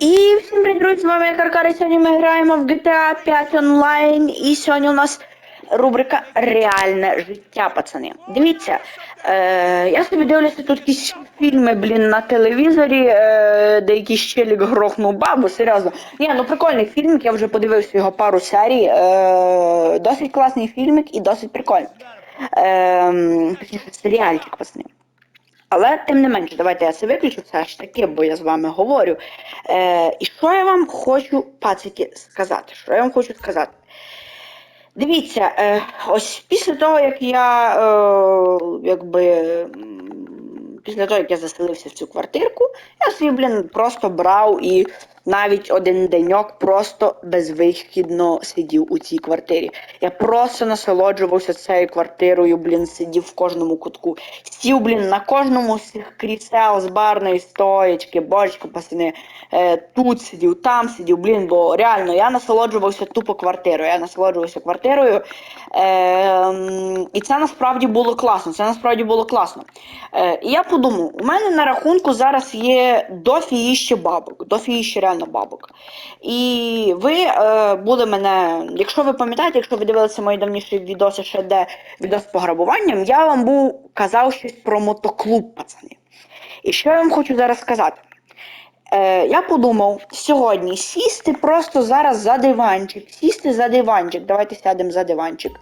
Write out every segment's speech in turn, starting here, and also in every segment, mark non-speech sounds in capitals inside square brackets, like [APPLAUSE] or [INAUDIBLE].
І всім привіт, друзі, з вами я Каркар, і сьогодні ми граємо в GTA 5 онлайн. І сьогодні у нас рубрика Реальне життя, пацани. Дивіться, е, я собі дивлюся тут якісь фільми, блін, на телевізорі, е, де якийсь челік грохнув бабу, серйозно. Ні, ну прикольний фільмик, я вже подивився його пару серій. Е, досить класний фільмик і досить прикольний. Е, серіальчик, пацани. Але тим не менше, давайте я це виключу все ж таки, бо я з вами говорю. Е, і що я вам хочу, пацики, сказати? Що я вам хочу сказати? Дивіться, е, ось після того, як я е, якби. Після того, як я заселився в цю квартирку, я собі, блін, просто брав і навіть один деньок просто безвихідно сидів у цій квартирі. Я просто насолоджувався цією квартирою, блін, сидів в кожному кутку. Сів, блін, на кожному з цих крісел з барної стоєчки, бочка, пасини, е, тут сидів, там сидів, блін, бо реально я насолоджувався тупо квартирою. Я насолоджувався квартирою. Е, і це насправді було класно. Це насправді було класно. Е, і я подумав, у мене на рахунку зараз є дофігіще бабок, дофігіще реально бабок. І ви е, були мене, якщо ви пам'ятаєте, якщо ви дивилися мої давніші відоси, ще де відос з пограбуванням, я вам був казав щось про мотоклуб, пацани. І що я вам хочу зараз сказати? Е, я подумав сьогодні сісти просто зараз за диванчик, сісти за диванчик. Давайте сядемо за диванчик.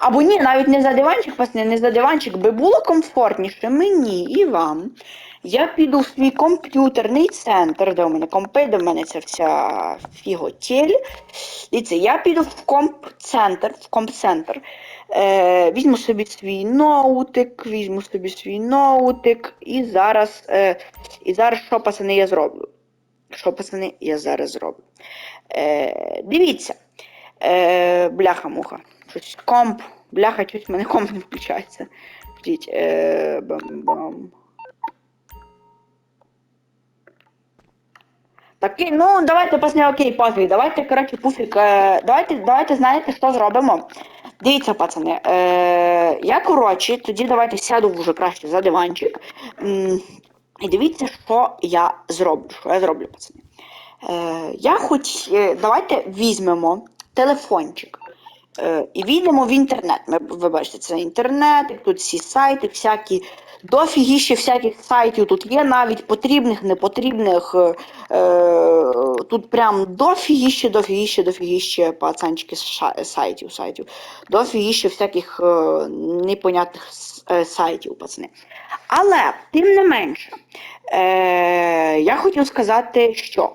Або ні, навіть не за диванчик, пацани, не за диванчик, би було комфортніше мені і вам. Я піду в свій комп'ютерний центр, де у мене компи, де в мене ця вся фіготєль. Дивіться, я піду в комп-центр, в комп-центр. Е, візьму собі свій ноутик, візьму собі свій ноутик і зараз, е, і зараз що, пацани, я зроблю? Що, пацани, я зараз зроблю? Е, дивіться. Е, бляха-муха. Щось комп. Бляха, щось в мене комп не включається. Ждіть. Е, бам-бам. Такий, ну давайте пацани, окей, пофіг. Давайте, коротше, пуфік. Е, давайте, давайте знаєте, що зробимо. Дивіться, пацани. Е, я, коротше, тоді давайте сяду вже краще за диванчик. І дивіться, що я зроблю. Що я зроблю, пацани. Е, я хоч. е, давайте візьмемо телефончик. Е, і війдемо в інтернет. Ми, ви бачите, це інтернет, тут всі сайти, всякі дофігіще всяких сайтів тут є, навіть потрібних, непотрібних. Е, е, тут прям дофігіще, дофігіще, дофігіще пацанчики сайтів, сайтів. Дофігіще всяких е, непонятних е, сайтів, пацани. Але, тим не менше, е, я хотів сказати, що.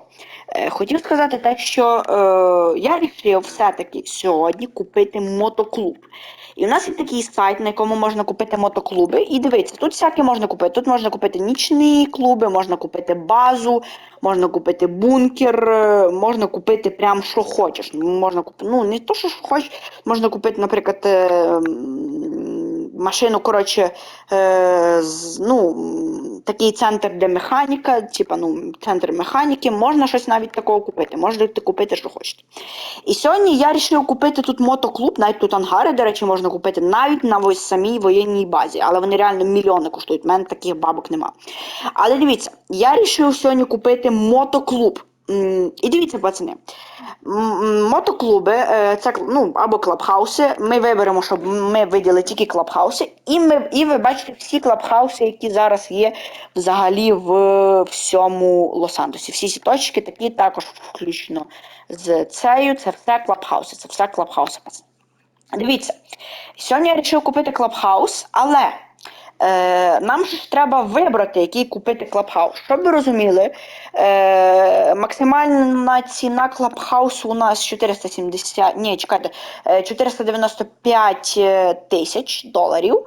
Е, Хотів сказати те, що е, я вирішив все-таки сьогодні купити мотоклуб. І в нас є такий сайт, на якому можна купити мотоклуби. І дивіться, тут всяке можна купити. Тут можна купити нічні клуби, можна купити базу, можна купити бункер, е, можна купити прям що хочеш. Можна купити, ну не то, що хочеш, можна купити, наприклад, е, машину, коротше, е, ну, такий центр, де механіка, типа, ну, центр механіки, можна щось навіть такого купити, можете купити, що хочете. І сьогодні я вирішив купити тут мотоклуб, навіть тут ангари, до речі, можна купити навіть на ось самій воєнній базі, але вони реально мільйони коштують. У мене таких бабок нема. Але дивіться, я вирішив сьогодні купити мотоклуб. І дивіться, пацани, мотоклуби, е, це ну, або клабхауси. Ми виберемо, щоб ми виділи тільки клабхауси, і ми, і ви бачите всі клабхауси, які зараз є взагалі в всьому Лос-Антосі. Всі ці точки такі також включно з цією. Це все клабхауси, це все клабхауси. Дивіться, сьогодні я вирішив купити клабхаус, але е, нам ж треба вибрати, який купити клабхаус. Щоб ви розуміли, е, максимальна ціна клабхаусу у нас 470, ні, чекайте, е, 495 е, тисяч доларів.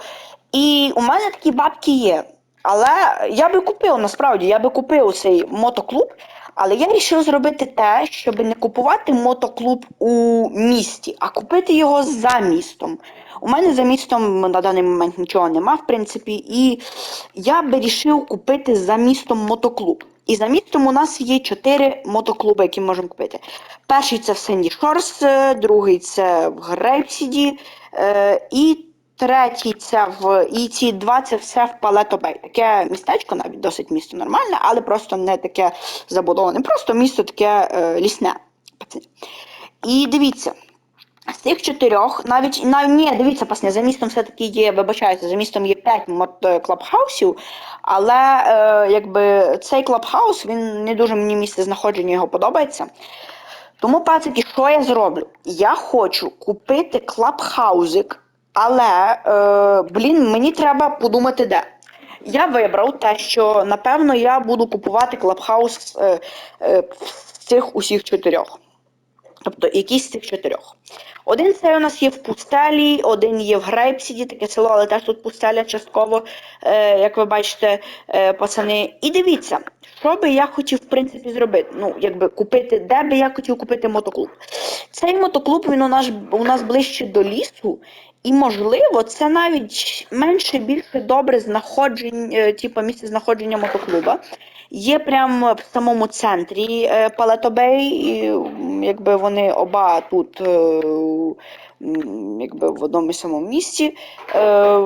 І у мене такі бабки є. Але я би купив, насправді, я би купив цей мотоклуб, але я вирішив зробити те, щоб не купувати мотоклуб у місті, а купити його за містом. У мене за містом на даний момент нічого нема, в принципі, і я би вирішив купити за містом мотоклуб. І за містом у нас є чотири мотоклуби, які ми можемо купити. Перший це в Сенді Шорс, другий це в Грейпсіді, е, і третій це в і ці два це все в Палето Бей. Таке містечко, навіть досить місто нормальне, але просто не таке забудоване. Просто місто таке е, лісне. І дивіться. З цих чотирьох, навіть навіть ні, дивіться, пасне, за містом все-таки є, вибачайте, за містом є п'ять е, клабхаусів, але е, якби цей клабхаус, він не дуже мені місце знаходження його подобається. Тому, пацики, що я зроблю? Я хочу купити клабхаузик, але, е, блін, мені треба подумати де. Я вибрав те, що напевно я буду купувати клабхаус е, е, цих усіх чотирьох. Тобто якийсь з цих чотирьох. Один цей у нас є в пустелі, один є в Грейпсіді, таке село, але теж тут пустеля частково, е, як ви бачите, е, пацани. І дивіться, що би я хотів, в принципі, зробити. Ну, якби купити, де би я хотів купити мотоклуб. Цей мотоклуб він у нас, у нас ближче до лісу, і, можливо, це навіть менше більше добре знаходження, е, типу, місце знаходження мотоклуба. Є прямо в самому центрі е, м, якби вони оба тут е, якби в одному і самому місці. Е,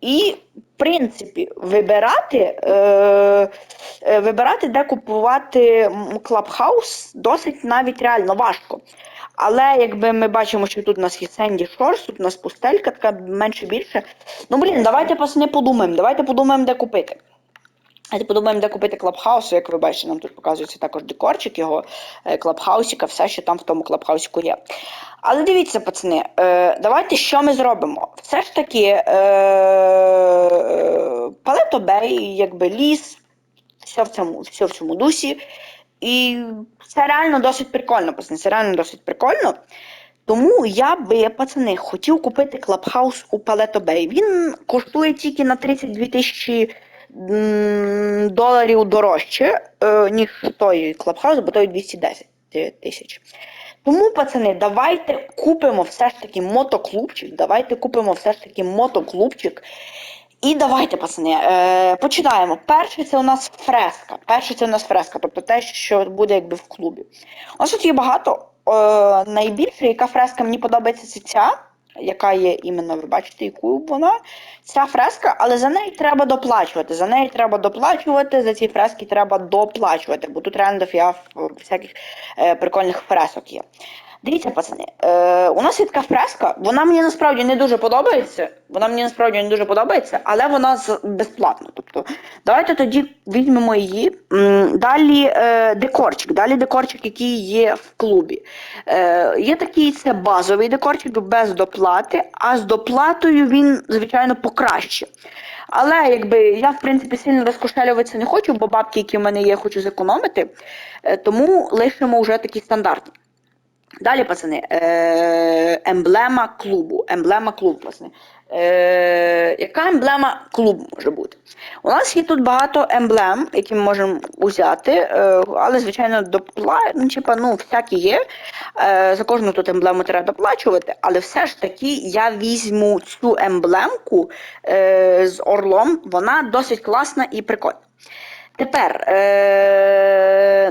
і, в принципі, вибирати, е, вибирати, де купувати клабхаус, досить навіть реально важко. Але якби ми бачимо, що тут у нас є Сенді Шорс, тут у нас пустелька, така менше більше. Ну блін, давайте пацани подумаємо. Давайте подумаємо, де купити. Давайте подумаємо, де купити клабхаусу. Як ви бачите, нам тут показується також декорчик його е, клабхаусіка, все, що там в тому клабхаусіку є. Але дивіться, пацани, е, давайте що ми зробимо? Все ж таки, е, Палето Бей, якби ліс, все в цьому, все в цьому дусі. І це реально досить прикольно, пацани, це реально досить прикольно. Тому я би, пацани, хотів купити клабхаус у Палето Бей. Він коштує тільки на 32 тисячі доларів дорожче, е, ніж той клабхаус, бо той 210 тисяч. Тому, пацани, давайте купимо все ж таки мотоклубчик. Давайте купимо все ж таки мотоклубчик. І давайте, пацани, е, починаємо. Перше це у нас фреска. Перше це у нас фреска, тобто те, що буде якби в клубі. Нас тут є багато. Е, найбільше, яка фреска мені подобається, це ця, яка є іменно, ви бачите, яку вона. Ця фреска, але за неї треба доплачувати. За неї треба доплачувати, за ці фрески треба доплачувати, бо тут реально дофіга всяких е, прикольних фресок є. Дивіться, пацани, е, у нас є така фреска, вона мені насправді не дуже подобається. Вона мені насправді не дуже подобається, але вона безплатна. Тобто, давайте тоді візьмемо її. Далі е, декорчик, далі декорчик, який є в клубі. Е, є такий це базовий декорчик без доплати, а з доплатою він, звичайно, покраще. Але якби я в принципі сильно розкошелюватися не хочу, бо бабки, які в мене є, хочу зекономити. Е, тому лишимо вже такий стандартний. Далі, пацани, е, емблема клубу. Емблема клубу, пацани. Е, яка емблема клубу може бути? У нас є тут багато емблем, які ми можемо взяти, е, але, звичайно, допла... ну, типа, ну, всякі є. За кожну тут емблему треба доплачувати, але все ж таки я візьму цю емблемку з орлом, вона досить класна і прикольна. Тепер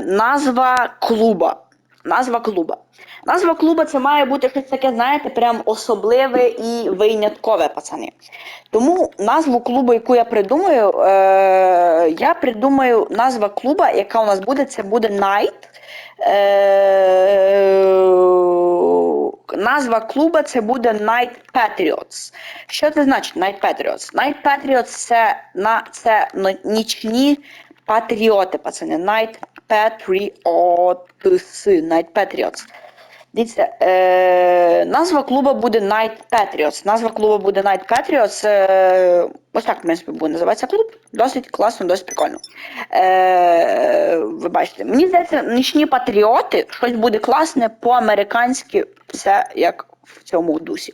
назва клуба. Назва клуба. Назва клуба це має бути щось таке, знаєте, прям особливе і виняткове, пацани. Тому назву клубу, яку я придумаю, е, я придумаю назва клуба, яка у нас буде, це буде Night. Е, назва клуба це буде Night Patriots. Що це значить Night Patriots? Night Patriots це, на, це нічні патріоти, пацани. Night Patriots. Night Patriots. Дивіться, е, назва клуба буде Night Patriots. Назва клуба буде Night Patriots. Е, ось так, в принципі, буде називатися клуб. Досить класно, досить прикольно. Е, ви бачите, мені здається, нічні патріоти, щось буде класне по-американськи, все як в цьому дусі.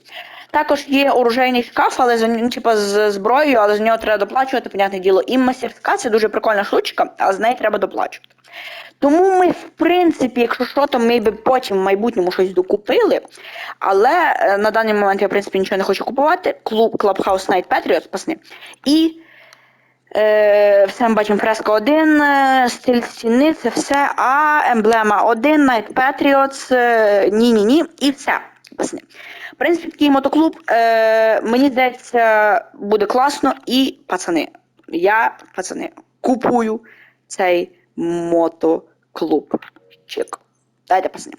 Також є оружейний шкаф, але за типа з зброєю, але за нього треба доплачувати, понятне діло. І мастерська це дуже прикольна штучка, але з неї треба доплачувати. Тому ми, в принципі, якщо що, то ми б потім в майбутньому щось докупили. Але е, на даний момент я, в принципі, нічого не хочу купувати. Клуб Clubhouse Night Patriots, пасни. І е, все ми бачимо фреска 1, е, стиль стіни, це все. А емблема 1, Night Patriots, е, ні-ні-ні, і все. Пасни. Принципі, такий мотоклуб, е, мені здається, буде класно. І, пацани, я, пацани, купую цей мотоклуб. Чек. Дайте, пацани.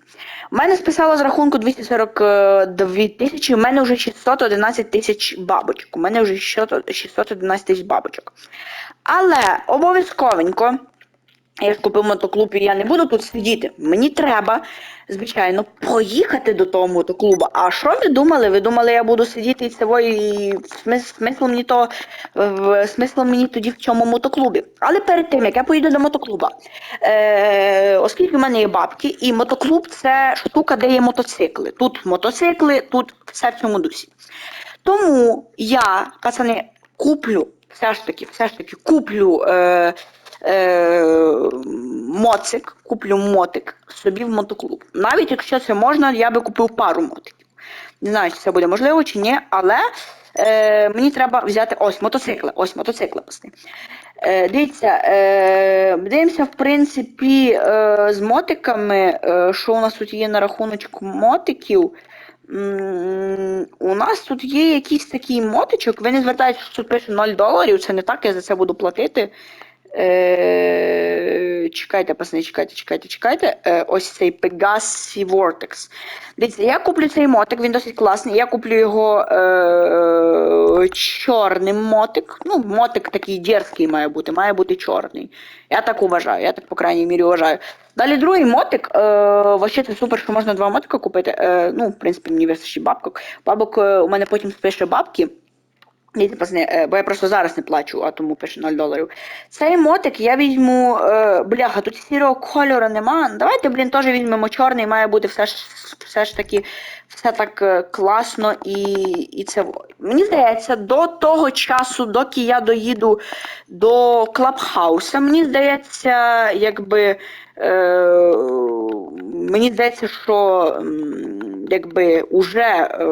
У мене списало з рахунку 242 тисячі, у мене вже 611 тисяч бабочок. У мене вже 611 тисяч бабочок. Але обов'язковенько, я ж купив мотоклуб і я не буду тут сидіти. Мені треба, звичайно, поїхати до того мотоклуба. А що ви думали? Ви думали, я буду сидіти і цього і смисл мені то в смисл мені тоді в цьому мотоклубі. Але перед тим як я поїду до мотоклуба, е, оскільки в мене є бабки, і мотоклуб це штука, де є мотоцикли. Тут мотоцикли, тут все в цьому дусі. Тому я, пацани, куплю, все ж таки, все ж таки куплю е, е, моцик, куплю мотик собі в мотоклуб. Навіть якщо це можна, я би купив пару мотиків. Не знаю, чи це буде можливо чи ні, але е, мені треба взяти ось мотоцикли. Ось мотоцикли пацани. Е, дивіться, е, дивимося, в принципі, е, з мотиками, е, що у нас тут є на рахуночку мотиків. У нас тут є якийсь такий мотичок. Ви не звертаєтесь, що пише 0 доларів, це не так, я за це буду платити. Е, чекайте, пацани, чекайте, чекайте, чекайте. Е, ось цей Pegassi Vortex. Дивіться, я куплю цей мотик, він досить класний. Я куплю його е, чорним мотик. Ну, мотик такий дерзкий має бути, має бути чорний. Я так вважаю, я так, по крайній мірі, вважаю. Далі другий мотик. Е, вообще це супер, що можна два мотика купити. Е, ну, в принципі, мені вистачить бабок. Бабок е, у мене потім спише бабки. Дивіться, пацани, е, бо я просто зараз не плачу, а тому пише 0 доларів. Цей мотик я візьму. Е, бляха, тут сірого кольору нема. Давайте, блін, теж візьмемо чорний, має бути все ж все ж таки все так е, класно і, і це. Мені здається, до того часу, доки я доїду до Клабхауса, мені здається, якби. Е, мені здається, що якби уже е,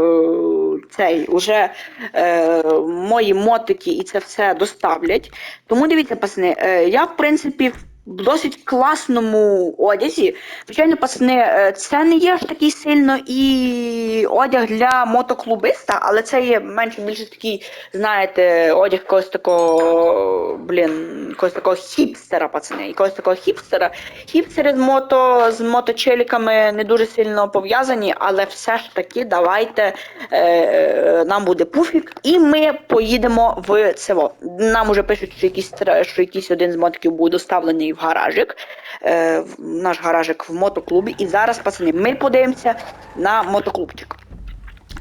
цей, уже е, мої мотики і це все доставлять. Тому дивіться, пасни, е, я в принципі в досить класному одязі. Звичайно, пацани, е, це не є ж такий сильно і одяг для мотоклубиста, але це є менше більше такий, знаєте, одяг якогось такого, блін, якогось такого хіпстера, пацани, якогось такого хіпстера. Хіпстери з мото з моточеліками не дуже сильно пов'язані, але все ж таки давайте е, нам буде пуфік, і ми поїдемо в село. Нам уже пишуть, що якийсь що якийсь один з мотиків буде доставлений в гаражик. Е, наш гаражик в мотоклубі. І зараз, пацани, ми подивимося на мотоклубчик.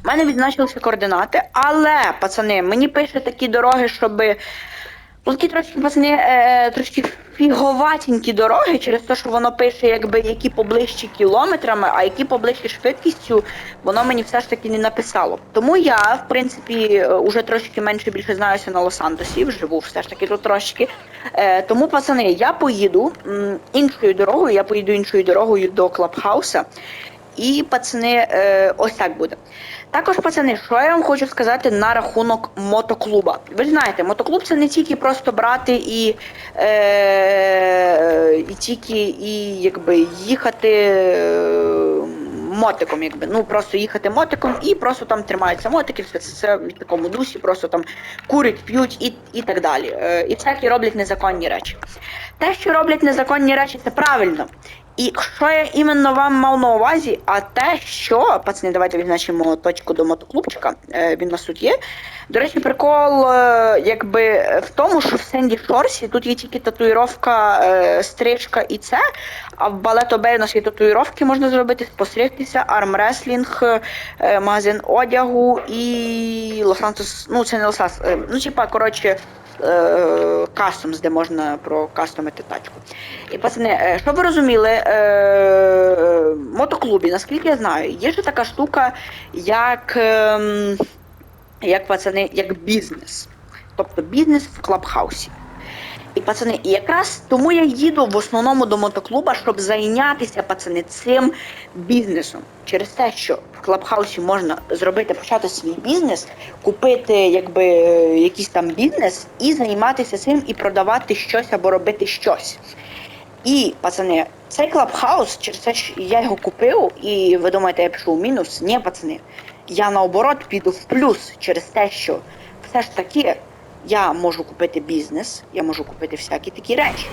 У мене відзначилися координати, але, пацани, мені пише такі дороги, щоб. Ну, трошки, пацани, е, трошки фіговатенькі дороги, через те, що воно пише, якби які поближчі кілометрами, а які поближчі швидкістю, воно мені все ж таки не написало. Тому я, в принципі, е, уже трошки менше більше знаюся на Лос-Антосі, живу все ж таки тут трошки. Е, тому, пацани, я поїду іншою дорогою, я поїду іншою дорогою до Клабхауса. І, пацани, е, ось так буде. Також, пацани, що я вам хочу сказати на рахунок мотоклуба. Ви знаєте, мотоклуб це не тільки просто брати і, е, і тільки і якби їхати е, мотиком, якби. Ну просто їхати мотиком і просто там тримаються мотики, все це, в такому дусі, просто там курять, п'ють і, і так далі. Е, і всякі роблять незаконні речі. Те, що роблять незаконні речі, це правильно. І що я іменно вам мав на увазі, а те, що, пацани, давайте відзначимо точку до мотоклубчика, е, він у нас тут є. До речі, прикол, е, якби в тому, що в Сенді Шорсі тут є тільки татуїровка, е, стрижка і це, а в Балето Бей у нас є татуїровки, можна зробити, постригтися, армреслінг, е, магазин одягу і Лос-Антос, ну це не Лос-Антос, ну типа, коротше, кастомс, де можна прокастомити тачку. І пацани, е, щоб ви розуміли, е, в мотоклубі, наскільки я знаю, є ж така штука, як, ем, як пацани, як бізнес. Тобто бізнес в клабхаусі. І пацани, і якраз тому я їду в основному до мотоклуба, щоб зайнятися пацани цим бізнесом. Через те, що в клабхаусі можна зробити, почати свій бізнес, купити якби якийсь там бізнес і займатися цим і продавати щось або робити щось. І, пацани, цей клабхаус, через те, що я його купив, і ви думаєте, я пішов у мінус? Ні, пацани. я наоборот піду в плюс через те, що все ж таки я можу купити бізнес, я можу купити всякі такі речі.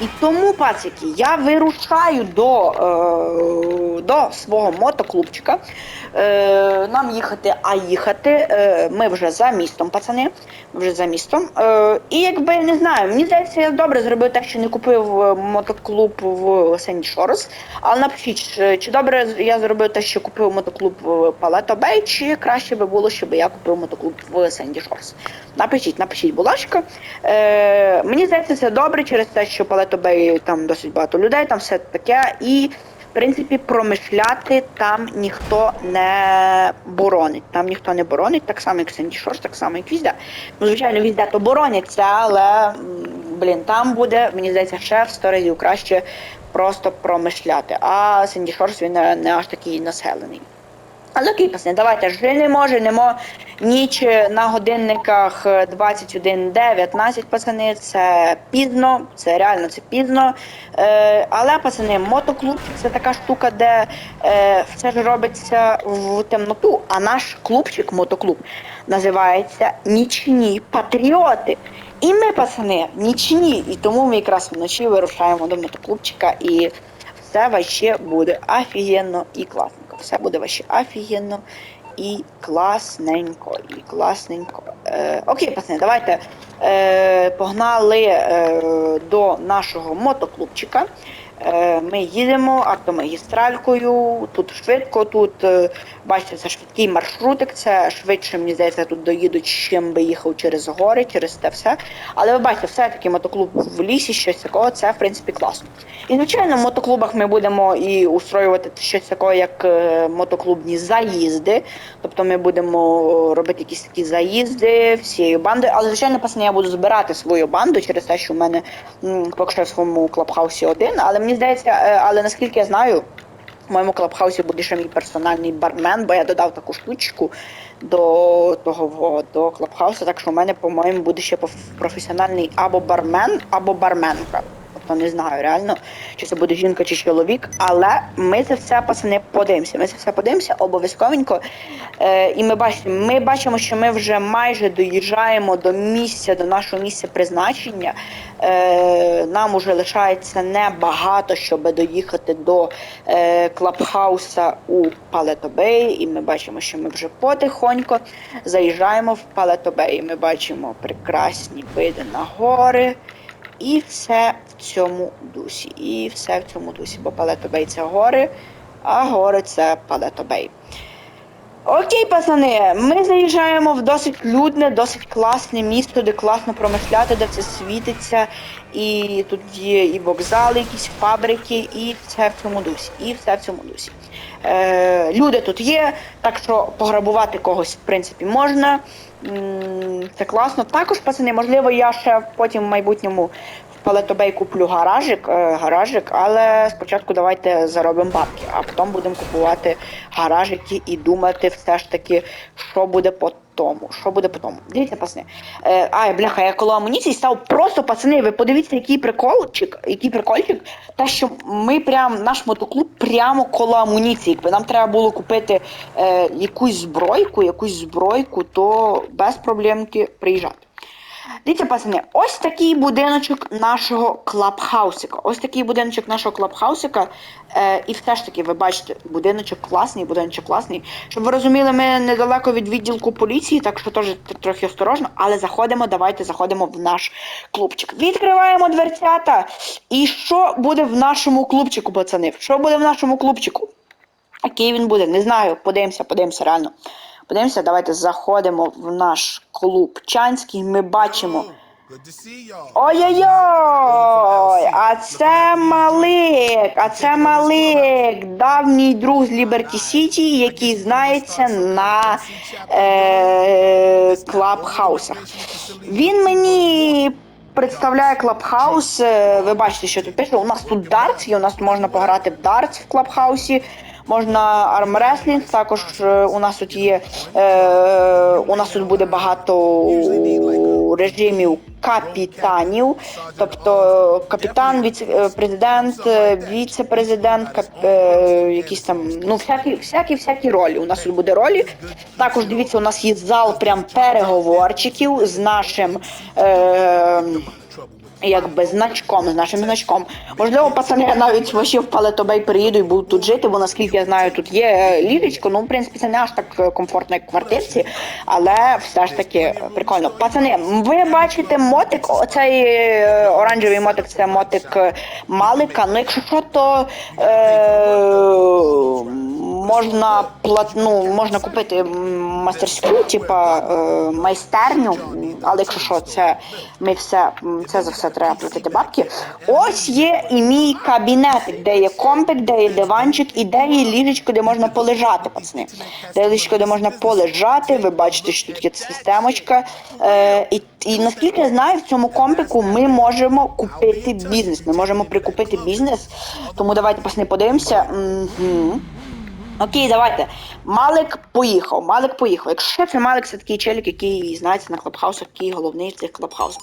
І тому, пацики, я вирушаю до, е, до свого мотоклубчика. Е, нам їхати, а їхати. Е, ми вже за містом, пацани. Ми вже за містом. Е, і якби не знаю, мені здається, я добре зробив те, що не купив е, мотоклуб в Сенді Шорс. Але напишіть, чи добре я зробив те, що купив мотоклуб в Палето Бей, чи краще би було, щоб я купив мотоклуб в Сенді Шорс. Напишіть, напишіть, будь ласка. Е, мені здається, це добре через те, що Палето Бей там досить багато людей, там все таке. І в принципі, промишляти там ніхто не боронить. Там ніхто не боронить, так само, як Сенді Шорс, так само, як Візда. Ну, звичайно, Візда то бороняться, але блін, там буде, мені здається, ще в 100 разів краще просто промишляти. А Сенді Шорс він не, не аж такий населений. Але пацани, давайте женемо, женемо. Ніч на годинниках 21.19, пацани, це пізно, це реально це пізно. Е, але, пацани, мотоклубчик це така штука, де е, все ж робиться в темноту, а наш клубчик, мотоклуб, називається Нічні Патріоти. І ми, пацани, нічні, і тому ми якраз вночі вирушаємо до мотоклубчика і все вообще буде офігенно і класненько. Все буде вообще офігенно і класненько, і класненько. Е, окей, пацани, давайте е, погнали е, до нашого мотоклубчика. Е, ми їдемо автомагістралькою, тут швидко, тут е, бачите, це швидкий маршрутик, це швидше, мені здається, тут доїдуть, чим би їхав через гори, через те все. Але ви бачите, все-таки мотоклуб в лісі, щось такого, це в принципі класно. І звичайно, в мотоклубах ми будемо і устроювати щось таке, як е, мотоклубні заїзди. Тобто ми будемо робити якісь такі заїзди всією бандою. Але звичайно, пацани, я буду збирати свою банду через те, що в мене поки що в своєму клабхаусі один. Але мені здається, е, але наскільки я знаю. Моєму клабхаусі буде ще мій персональний бармен, бо я додав таку штучку до того до клабхауса, так що в мене, по-моєму, буде ще професіональний або бармен, або барменка. Тобто не знаю реально, чи це буде жінка чи чоловік, але ми це все пацани подивимося. Ми це все подивимося обов'язковенько. Е, і ми бачимо, ми бачимо, що ми вже майже доїжджаємо до місця, до нашого місця призначення. Е, нам уже лишається небагато, щоб доїхати до е, клабхауса у Палетобей. І ми бачимо, що ми вже потихоньку заїжджаємо в Палетобей. Ми бачимо прекрасні види на гори. І все в цьому дусі. І все в цьому дусі. Бо Палетобей це гори, а гори це Палетобей. Окей, пацани, ми заїжджаємо в досить людне, досить класне місто, де класно промишляти, де все світиться. І тут є і вокзали, якісь фабрики, і все в цьому дусі. І все в цьому дусі. Е, люди тут є, так що пограбувати когось, в принципі, можна. Це класно. Також, пацани, можливо, я ще потім в майбутньому в Палетобей куплю гаражик, е, гаражик, але спочатку давайте заробимо бабки, а потім будемо купувати гаражики і думати все ж таки, що буде по тому. Що буде по тому. Дивіться, пацани. Е, ай, бляха, я коло амуніції став просто, пацани, ви подивіться, який приколчик, який прикольчик, те, що ми прям, наш мотоклуб прямо коло амуніції. Якби нам треба було купити е, якусь збройку, якусь збройку, то без проблемки приїжджати. Дивіться, пацани, ось такий будиночок нашого клабхаусика. Ось такий будиночок нашого клабхаусика. Е, і все ж таки, ви бачите, будиночок класний, будиночок класний. Щоб ви розуміли, ми недалеко від відділку поліції, так що теж трохи осторожно, але заходимо, давайте заходимо в наш клубчик. Відкриваємо дверцята. І що буде в нашому клубчику, пацани? Що буде в нашому клубчику? Який він буде? Не знаю. Подивимося, подивимося, реально. Подивимося, давайте заходимо в наш клуб Чанський. Ми бачимо. Ой-ой-ой! А це Малик! А це Малик! Давній друг з Ліберті Сіті, який знається на е, клабхаусах. Він мені представляє клабхаус. е, Ви бачите, що тут пише. У нас тут дартс, і у нас можна пограти в дартс в клабхаусі. Можна армреслінг, також е, у нас тут є. Е, у нас тут буде багато режимів капітанів, тобто капітан, віце-президент, віце-президент, кап- е, якісь там, ну, всякі, всякі, всякі ролі. У нас тут буде ролі. Також дивіться, у нас є зал прям переговорчиків з нашим. Е, Якби значком, з нашим значком. Можливо, пацани навіть ваші в Палетобей приїду і будуть тут жити, бо наскільки я знаю, тут є е, ліжечко. Ну, в принципі, це не аж так е, комфортно, як в квартирці, але все ж таки прикольно. Пацани, ви бачите мотик, оцей е, оранжевий мотик це мотик Малика. Ну, якщо що, то е, можна плат, ну, можна купити мастерську, типа е, майстерню, але якщо що, це ми все це за все треба платити бабки. Ось є і мій кабінетик, де є компик, де є диванчик і де є ліжечко, де можна полежати, пацани. Де є ліжечко, де можна полежати. Ви бачите, що тут є системочка. Е, і, і наскільки я знаю, в цьому компіку ми можемо купити бізнес. Ми можемо прикупити бізнес. Тому давайте пацани подивимося. Мгм. Окей, давайте. Малик поїхав. Малик поїхав. Якщо це Малик, це такий челік, який знається на клабхаусах, який головний в цих клабхаусах.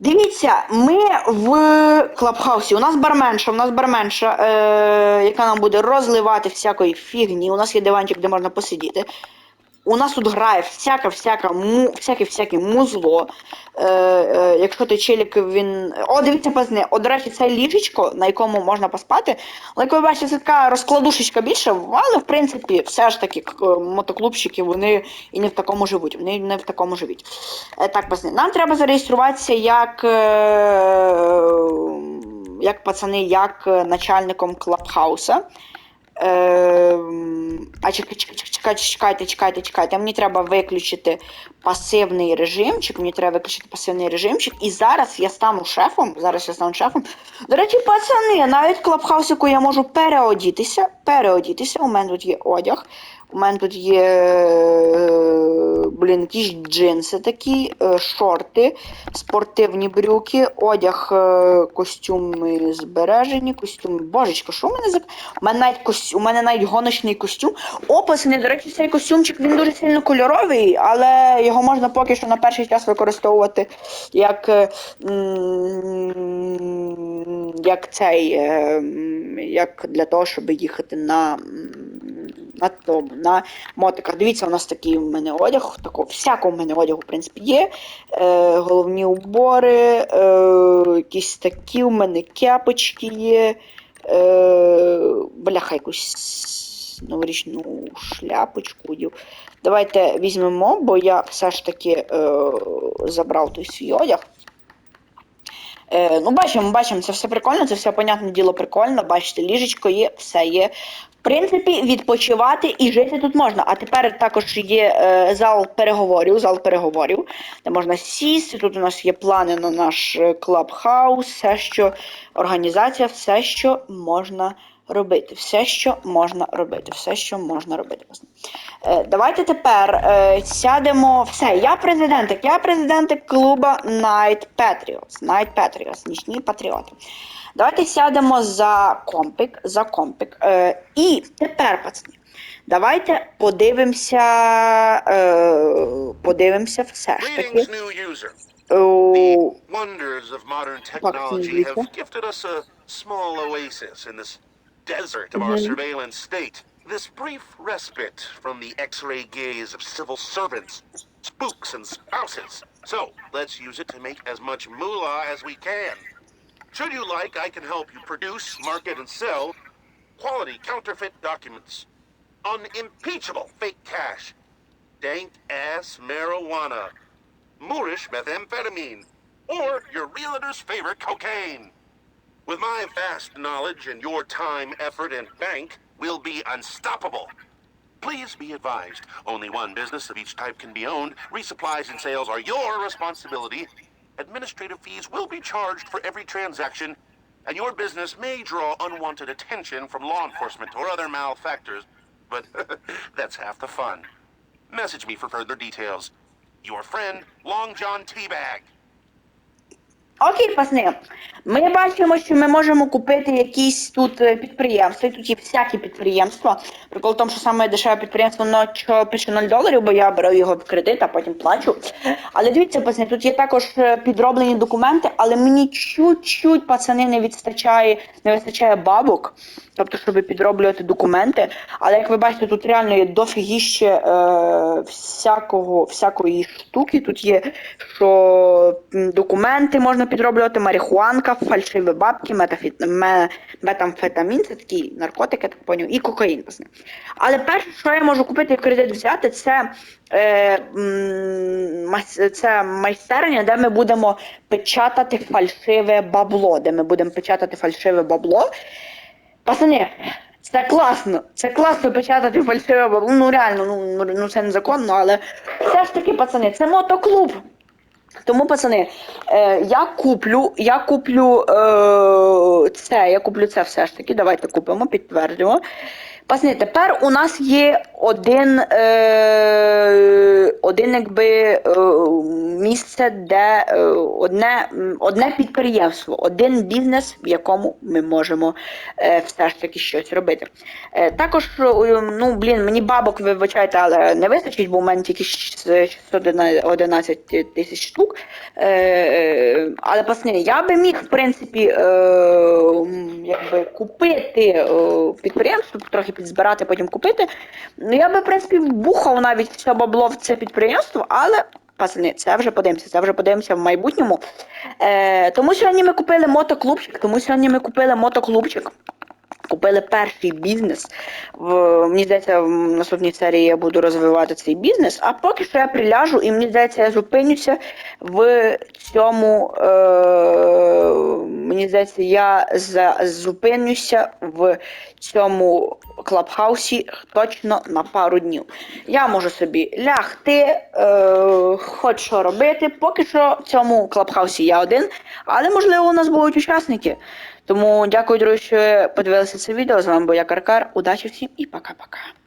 Дивіться, ми в клабхаусі. У нас барменша, у нас барменша, е, яка нам буде розливати всякої фігні. У нас є диванчик, де можна посидіти. У нас тут грає всяке, всяке, му, всяке, всяке музло. Е, е, якщо той челік, він. О, дивіться, пацани, о, до речі, це ліжечко, на якому можна поспати. Але як ви бачите, це така розкладушечка більше, але в принципі, все ж таки, мотоклубчики, вони і не в такому живуть. Вони не в такому живуть. Е, так, пацани, нам треба зареєструватися як. Е, як пацани, як е, начальником клабхауса. Е, а чекайте, чекайте, чекайте, чекайте. Мені треба виключити пасивний режимчик. Мені треба виключити пасивний режимчик. І зараз я стану шефом. Зараз я стану шефом. До речі, пацани, навіть клабхаусику я можу переодітися. Переодітися. У мене тут є одяг. У мене тут є е, блін, якісь джинси такі, е, шорти, спортивні брюки, одяг, е, костюми збережені, костюми. Божечко, що у мене за. У мене навіть костюм, у мене навіть гоночний костюм. О, до речі, цей костюмчик він дуже сильно кольоровий, але його можна поки що на перший час використовувати як. е, як цей. як для того, щоб їхати на. На тому, на мотиках. Дивіться, у нас такий у мене одяг, такого всякого в мене одягу, в принципі, є. Е, головні убори, е, якісь такі у мене кепочки є. Е, бляха, якусь новорічну шляпочку. Давайте візьмемо, бо я все ж таки е, забрав той свій одяг. Е, ну, бачимо, бачимо, це все прикольно, це все, понятне діло, прикольно. Бачите, ліжечко є, все є. В принципі, відпочивати і жити тут можна. А тепер також є е, зал переговорів, зал переговорів, де можна сісти. Тут у нас є плани на наш е, клабхаус, все, що організація, все, що можна робити. Все, що можна робити, все, що можна робити. Е, давайте тепер е, сядемо. Все, я президентик, я президентик клуба Night Patriots. Night Patriots, нічні патріоти. Давайте сядемо за компік, за компік. Е, і тепер, пацани, давайте подивимося. Е, подивимося все ж таки. The wonders of modern technology have gifted us a small oasis in this desert of our mm-hmm. surveillance state. This brief respite from the x-ray gaze of civil servants, spooks, and spouses. So, let's use it to make as much moolah as we can. Should you like, I can help you produce, market, and sell quality counterfeit documents, unimpeachable fake cash, dank ass marijuana, Moorish methamphetamine, or your realtor's favorite cocaine. With my vast knowledge and your time, effort, and bank, we'll be unstoppable. Please be advised, only one business of each type can be owned. Resupplies and sales are your responsibility. Administrative fees will be charged for every transaction, and your business may draw unwanted attention from law enforcement or other malefactors, but [LAUGHS] that's half the fun. Message me for further details. Your friend, Long John Teabag. Okay, pa, Snape. Ми бачимо, що ми можемо купити якісь тут е, підприємства, і тут є всякі підприємства. Прикол в тому, що саме дешеве підприємство но що пише 0 доларів, бо я беру його в кредит, а потім плачу. Але дивіться, пацани, тут є також е, підроблені документи, але мені чуть-чуть, пацани, не вистачає, не вистачає бабок, тобто, щоб підроблювати документи. Але як ви бачите, тут реально є дофігіще е, всякого, всякої штуки. Тут є, що документи можна підроблювати, марихуанка, фальшиві бабки, метафіт, метамфетамін, це такі наркотики, так поняв, і кокаїн. пацани. Але перше, що я можу купити і кредит взяти, це, е, це майстерня, де ми будемо печатати фальшиве бабло, де ми будемо печатати фальшиве бабло. Пацани, це класно. Це класно печатати фальшиве бабло. Ну реально, ну, ну це незаконно, але все ж таки, пацани, це мотоклуб. Тому, пацани, е, я куплю, я куплю е, це, я куплю це все ж таки. Давайте купимо, підтвердимо. Пацани, тепер у нас є один, е, один якби, е, місце, де е, одне, одне підприємство, один бізнес, в якому ми можемо е, все ж таки щось робити. Е, також, е, ну, блін, мені бабок, вибачайте, але не вистачить, бо в мене тільки щ- 611 тисяч штук. Е, е, але, пацани, я би міг, в принципі, е, якби купити е, підприємство, трохи підзбирати, потім купити. Ну, я би, в принципі, вбухав навіть все бабло в це підприємство, але. Пацани, це вже подивимося, це вже подивимося в майбутньому. Е, тому сьогодні ми купили мотоклубчик, тому сьогодні ми купили мотоклубчик. Купили перший бізнес. В, мені здається, в наступній серії я буду розвивати цей бізнес, а поки що я приляжу і мені здається, я зупинюся в цьому. Е, мені здається, я за, зупинюся в цьому клабхаусі точно на пару днів. Я можу собі лягти, е, хоч що робити. Поки що в цьому клабхаусі я один, але можливо у нас будуть учасники. Тому дякую, друзі, що подивилися це відео. З вами був я Каркар. Удачі всім і пока-пока.